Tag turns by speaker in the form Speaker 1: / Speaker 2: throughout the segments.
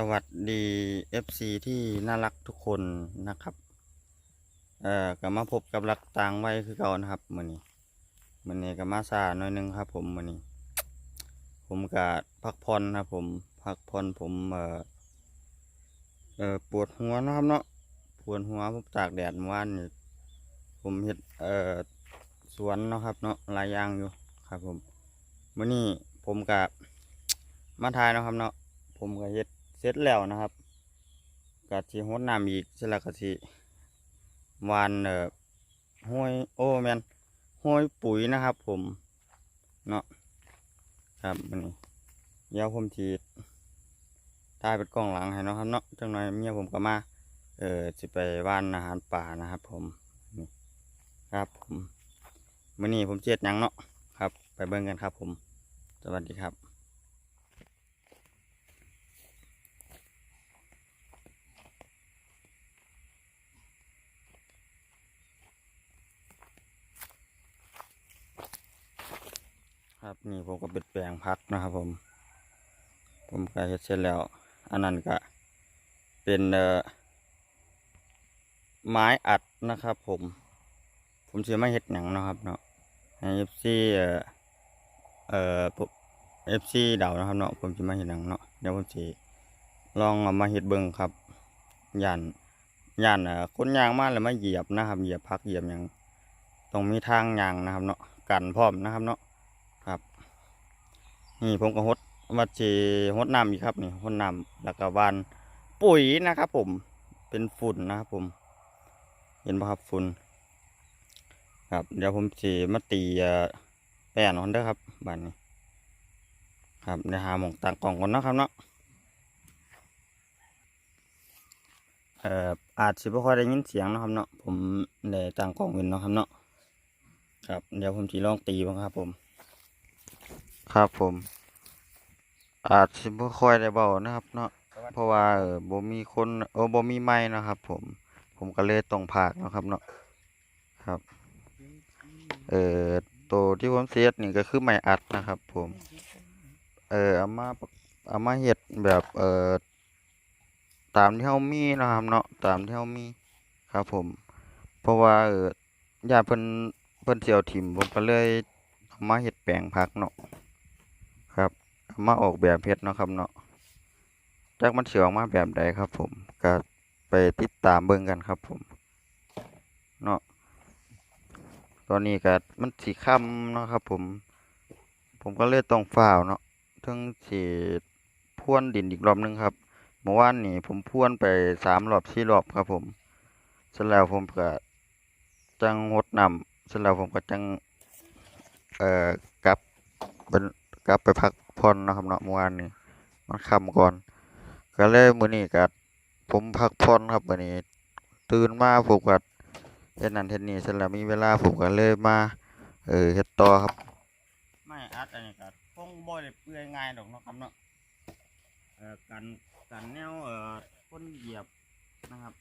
Speaker 1: สวัสดี FC ที่น่ารักทุกคนนะครับ เอ่อก็มาพบกับรักต่างไวัยคือเก่านะครับมือนี้มือนี้ก็มาซาหน่อยหนึงครับ ผมมือนี้ ผมก็พักผ่อนครับ ผมพักผ่อนผมเอ่อเอ่อปวดหัวนะครับเนาะปวดหัวผมตากแดดเมื่อวานนี่ผมเฮ็ดเอ่อสวนเนาะครับ เนาะหลายอย่างอยู่ครับ ผมมือนี้ผมก็มาถ่ายนะครับเนาะผมก็เฮ็ด เสร็จแล้วนะครับก็สิรดน้ำอีกเสร็จแล้วก็สิวานเอ่อห้อยโอ้แมนห้อยปุ๋ยนะครับ ผมเนาะครับนนี้เดี๋ยวผมสิถ่ายเป็นกล้องหลังให้เนาะครับเนาะจังหน่อยเมียผมก็มา เอ่อสิไปว่านอาหารป่านะครับ ผมนี่ครับผมมื้อนี้ผมเฮ็ดยังเนาะครับ ไปเบิ่งกันครับ ผม สวัสดีครับ ครับนี่ผมก็เป็นแปลงพักนะครับผม ผมก็เฮ็ดเสร็จแล้ว อันนั้นก็เป็นเอ่อไม้อัดนะครับผม ผมจะไม่เฮ็ดหนังนะครับเนาะให้เอฟซีเอ่อเอ่อเอฟซีเดานะครับเนาะผมจะมาเฮ็ดหนังเนาะเดี๋ยวผมจะลองเอามาเฮ็ดเบิ่งครับย่านย่านเอ่อคนยางมาแล้วมาเหยียบนะครับ เหยียบพักเหยียบหยังต้องมีทางยางนะครับเนาะกันพร้อมนะครับเนาะ นี่ผมก็หดวัดจีหดน้ำอีกครับนี่หดน้ำแล้วก็วานปุ๋ยนะครับ ผมเป็นฝุ่นนะครับผม เห็นป่ะครับฝุ่นครับ เดี๋ยวผมจีมาตีเอ่แป้นอนเด้อครับบ้านนี้ ครับเดี๋ยวหาหมองต่างกล่องก่อนนะครับเนาะเอ่ออาจสิบ่ค่อยได้ยินเสียงนะครับเนาะผมได้ต่างกล่องอื่นเนาะครับเนาะครับ เดี๋ยวผมจีลองตีบ้างครับผม ครับผม อาจสิบ่ค่อยได้เบานะครับ เนาะเพราะว่าเออบ่มีคนเออบ่มีไม้นะครับ ผม ผมก็เลยต้องพากเนาะครับเนาะครับ เออตัวที่ผมเสียดนี่ก็คือไม้อัดนะครับ ผม เออเอามาเอามาเฮ็ดแบบเออตามที่เฮามีนะครับ เนาะตามที่เฮามีครับ ผม เพราะว่าเออญาติเพิ่นเพิ่นสิเอาถิ่มผมก็เลยเอามาเฮ็ดแปลงผักเนาะ มาออกแบบเฮ็ดเนาะครับเนาะจักมันเสิออกมาแบบใดครับ ผมก็ไปติดตามเบิ่งกันครับ ผมเนาะตอนนี้ก็มันสิค่ำเนาะครับ ผม ผมก็เลยต้องฟ้าวเนาะถึงสิพรวนดินอีกรอบนึงครับเมื่อวานนี้ผมพรวนไปสามรอบสี่รอบครับ ผมเสร็จแล้วผมก็จังรดนำเสร็จแล้วผมก็จังเอ่อกลับเป็นกลับไปพัก ผ่อนเนาะครับเนาะเมื่อวานนี้มันค่ำก่อน ก็เลยมื้อนี้ก็ผมพักผ่อนครับมื้อนี้ตื่นมาผมก็เฮ็ดนั่นเฮ็ดนี่เสร็จแล้วมีเวลาผมก็เลยมาเออเฮ็ดต่อครับ ไม่อัดอันนี้ก็คงบ่ได้เปื่อยง่ายดอกเนาะครับเนาะเอ่อกันกันแนวเอ่อคนเหยียบนะครับ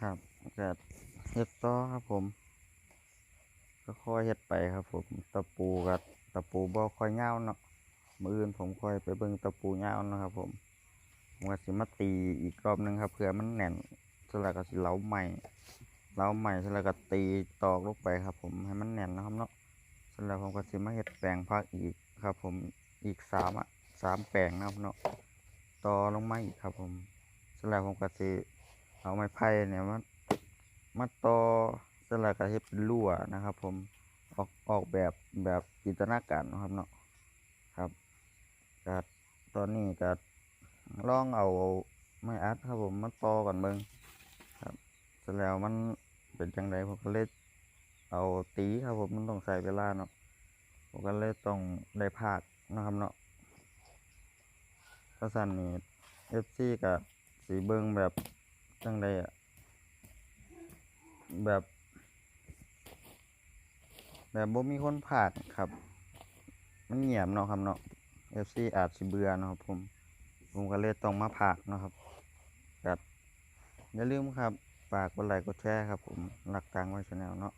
Speaker 1: ครับก็เฮ็ดต่อครับผม ก็ค่อยเฮ็ดไปครับผมตะปูกับตะปูบ่ค่อยยาวเนาะมืออื่นผมค่อยไปเบิ่งตะปูยาวเนาะครับผมผมก็สิมาตีอีกรอบหนึงครับเพื่อมันแน่นสล้วก็สิเหลาใหม่เหลาใหม่สล้วก็ตีตอกลงไปครับ ผมให้มันแน่นนะครับเนาะสล้วผมก็สิมาเฮ็ดแปลงผักอีกครับ ผมอีกสามอะสามแปลงนะครับเนาะต่อลงมาอีกครับ ผมสล้วผมก็สิเอาไม้ไผ่เนี่ยมามาต่อ ล้วก็เฮ็ดเป็นรั้วนะครับ ผมออกออกแบบแบบจินตนาการนะครับเนาะครับก็ตอนนี้ก็ลองเอาไม้อัดครับผมมาต่อกันเบิ่งครับเสร็จแล้วมันเป็นจังไดผมก็เลยเอาตีครับผมมันต้องใช้เวลาเนาะผมก็เลยต้องได้ภาคนะครับเนาะถ้าสั่นนี่ FC ก็สิเบิ่งแบบจังไดอะแบบ แบบบ่มีคนพากครับ มันเงียบเนาะครับเนาะ FC อาจสิเบื่อเนาะครับผม ผมก็เลยต้องมาพากเนาะครับก็อย่าลืมครับฝากกดไลค์กดแชร์ครับผมรักทางไว้ชาแนลเนาะ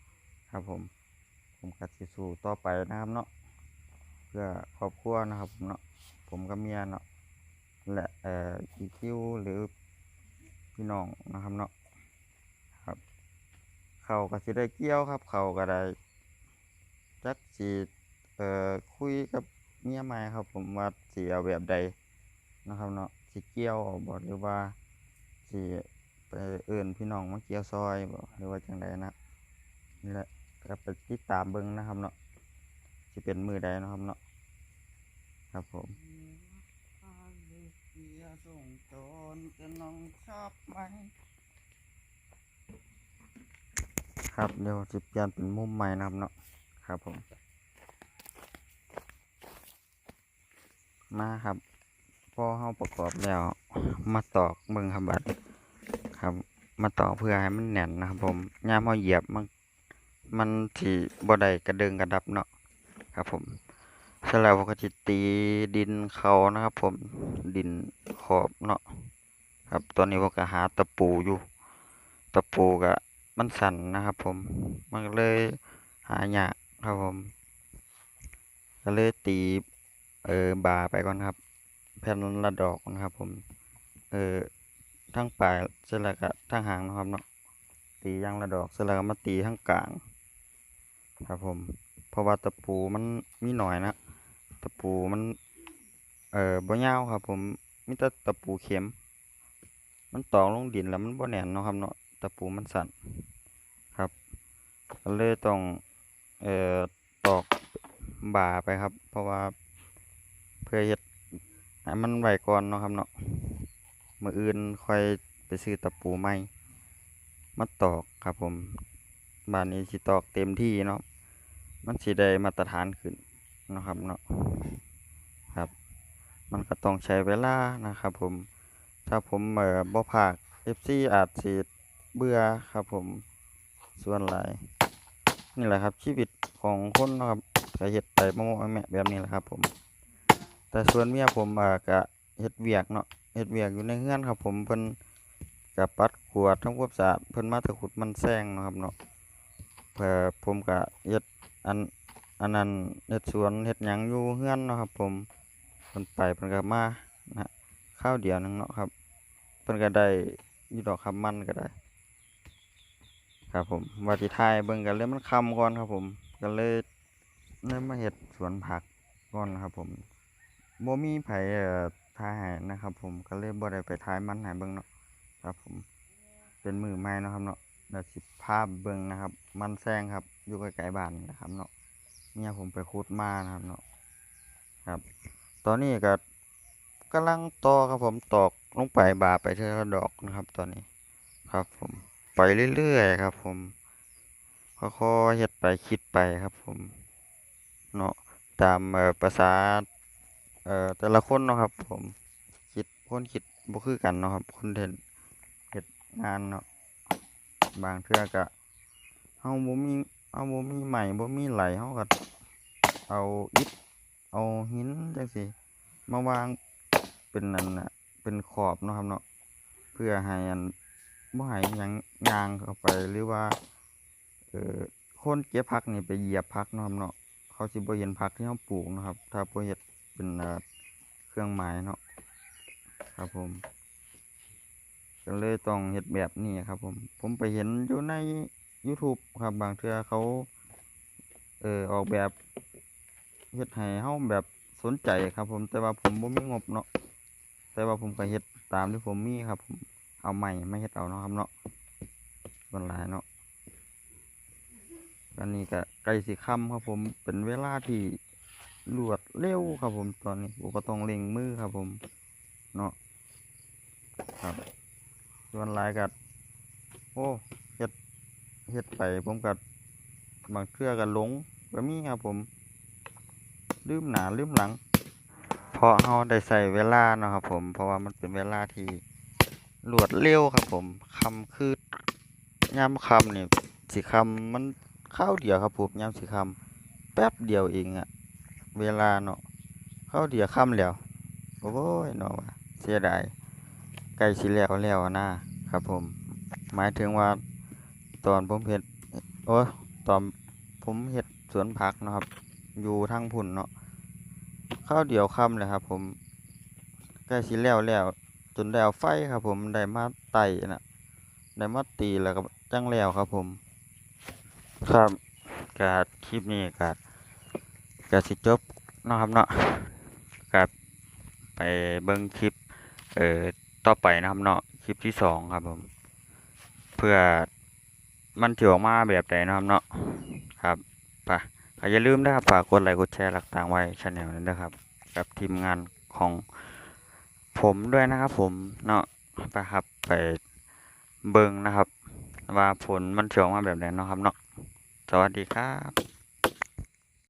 Speaker 1: ครับผม ผมก็สิสู้ต่อไปนะครับเนาะเพื่อครอบครัวนะครับผมเนาะผมกับเมียเนาะและเอ่ออีคิวหรือพี่น้องนะครับเนาะครับ เขาก็สิได้เกี่ยวครับ เขาก็ได้ จักสิเอ่อคุยกับเมียใหม่ครับ ผมว่าสิเอาแบบใดนะครับเนาะสิเกี่ยวบ่หรือว่าสิไปเอิ้นพี่น้องมาเกี่ยวซอยบ่หรือว่าจังใดนะนี่แหละก็ไปติดตามเบิ่งนะครับเนาะสิเป็นมือใดเนาะครับเนาะครับผมส่งโจรจะน้องชอบไหมครับเดี๋ยวจะเปลี่ยนเป็นมุมใหม่นะครับเนาะ ครับผม มาครับ พอเฮาประกอบแล้ว มาตอกเบิ่งครับบัดครับ มาตอกเพื่อให้มันแน่นนะครับผมยามเฮาเหยียบมันมันสิบ่ได้กระเดึงกระดับเนาะครับผมสแล้วผมก็สิตีดินเขานะครับ ผมดินขอบเนาะครับตอนนี้ผมก็หาตะปูอยู่ ตะปูก็มันสั่นนะครับ ผมมันเลยหายาก ครับผมก็เลยตีเออบาไปก่อนครับ แผ่นละดอกนะครับ ผม เออทั้งปลายเสร็จแล้วก็ทั้งหางนะครับเนาะตียางละดอกเสร็จแล้วก็มาตีทั้งกลาง ครับผม เพราะว่าตะปูมันมีหน่อยนะตะปูมัน เออบ่ยาวครับ ผมมีแต่ตะปูเข็ม มันตอกลงดินแล้วมันบ่แน่นเนาะครับเนาะตะปูมันสั่นครับก็เลยต้อง เอ่อตอกบ่าไปครับ เพราะว่าเพื่อเฮ็ดให้มันไว้ก่อนเนาะครับเนาะมืออื่นค่อยไปซื้อตะปูใหม่มาตอกครับผมบ้านนี้สิตอกเต็มที่เนาะมันสิได้มาตรฐานขึ้นนะครับเนาะครับ มันก็ต้องใช้เวลานะครับผมถ้าผมเอ่อบ่พาก FC อาจสิเบื่อครับผมส่วนหลาย นี่แหละครับชีวิตของคนนะครับก็เฮ็ดไปโมโมแม่แบบนี้แหละครับ ผม แต่ส่วนเมียผมอ่าก็เฮ็ดเวียกเนาะเฮ็ดเวียกอยู่ในเรือนครับ ผมเพิ่นก็ปัดกวดทำความสะอาดเพิ่นมาต่ขุดมันแซงนะครับเนาะเอ่อผมก็เฮ็ดอันอันนั้นเฮ็ดสวนเฮ็ดหยังอยู่เรือนเนาะครับ ผมเพิ่นไปเพิ่นก็มานะข้าวเดียวนึงเนาะครับ เพิ่นก็ได้อยู่ดอกครับมันก็ได้ ครับผมว่าสิถ่ายเบิ่งกันเลยมันคำก่อนครับผมก็เลยเลยมาเฮ็ดสวนผักก่อนครับผมบ่มีไผเอ่อถ่ายให้นะครับ ผมก็เลยบ่ได้ไปถ่ายมันให้เบิ่งเนาะครับผม เป็นมือใหม่เนาะครับเนาะเดี๋ยวสิพาเบิ่งนะครับ มันแซงครับอยู่ใกล้ๆบ้านนะครับเนาะเนี่ยผมไปขุดมานะครับเนาะครับ ตอนนี้ก็กำลังตอครับผมตอกลงไปบาไปเท่าดอกนะครับ ตอนนี้ครับผม ไปเรื่อยๆครับ ผมค่อยๆเฮ็ดไปคิดไปครับ ผมเนาะตามเอ่อภาษาเอ่อแต่ละคนเนาะครับ ผมคิดคนคิดบ่คือกันเนาะครับคนเฮ็ดเฮ็ดงานเนาะบางเทื่อก็เฮาบ่มีเฮาบ่มีไม้บ่มีไหลเฮาก็เอาอิฐเอาหินจังซี่มาวางเป็นนั่นน่ะเป็นขอบเนาะครับเนาะเพื่อให้อัน บ่ให้ยังย่างเข้าไปหรือว่าเอ่อคนเก็บผักนี่ไปเหยียบผักเนาะครับเนาะเขาสิบ่เห็นผักที่เราปลูกนะครับ ถ้าบ่เฮ็ดเป็นเครื่องหมายเนาะครับผมก็เลยต้องเฮ็ดแบบนี้ครับผม ผมไปเห็นอยู่ใน YouTube ครับบางเทือเขาเอ่อออกแบบเฮ็ดให้เฮาแบบสนใจครับผมแต่ว่าผมบ่มีงบเนาะแต่ว่าผมก็เฮ็ดตามที่ผมมีครับผม เอาใหม่ไม่เฮ็ดเอาเนาะครับเนาะส่วนหลายเนาะอันนี้ก็ใกล้สิค่ำครับผมเป็นเวลาที่รวดเร็วครับผมตอนนี้ผมก็ต้องเร่งมือครับผมเนาะครับส่วนลายก็โอ้เฮ็ดเฮ็ดไปผมก็บางเทื่อก็หลงก็มีครับผมลืมหนาลืมหลังเพราะเราได้ใส่เวลาเนาะครับผมเพราะว่ามันเป็นเวลาที่ รวดเร็วครับผมคำคือยามคำเนี่ยสิคำมันข้าวเดียวครับผมยามสิคำแป๊บเดียวเองอะเวลาเนาะข้าวเดียวคำแล้วโอ้ยเนาะเสียดายใกล้สิแล้วแล้วนะครับผม หมายถึงว่าตอนผมเฮ็ดโอ้ตอนผมเฮ็ดสวนผักนะครับ อยู่ทางพุ่นเนาะข้าวเดียวค่ำเลยครับผมใกล้สิแล้วแล้ว จนได้เอาไฟครับผมได้มาไต่นะได้มาตีแล้วก็จังแล้วครับผม ครับกาคลิปนี้กากาสิจบเนาะครับเนาะกับไปเบิ่งคลิปเอ่อต่อไปนะครับเนาะคลิปที่สองครับผม เพื่อมันจะออกมาแบบใดนะครับเนาะครับไปก็อย่าลืมนะครับฝากกดไลค์กดแชร์หลักต่างไว้ช anel นั้นนะครับ กับทีมงานของ ผมด้วยนะครับผมเนาะไปครับไปเบิงนะครับ ว่าผลมันเฉียวมาแบบไหนเนาะครับเนาะสวัสดีครับ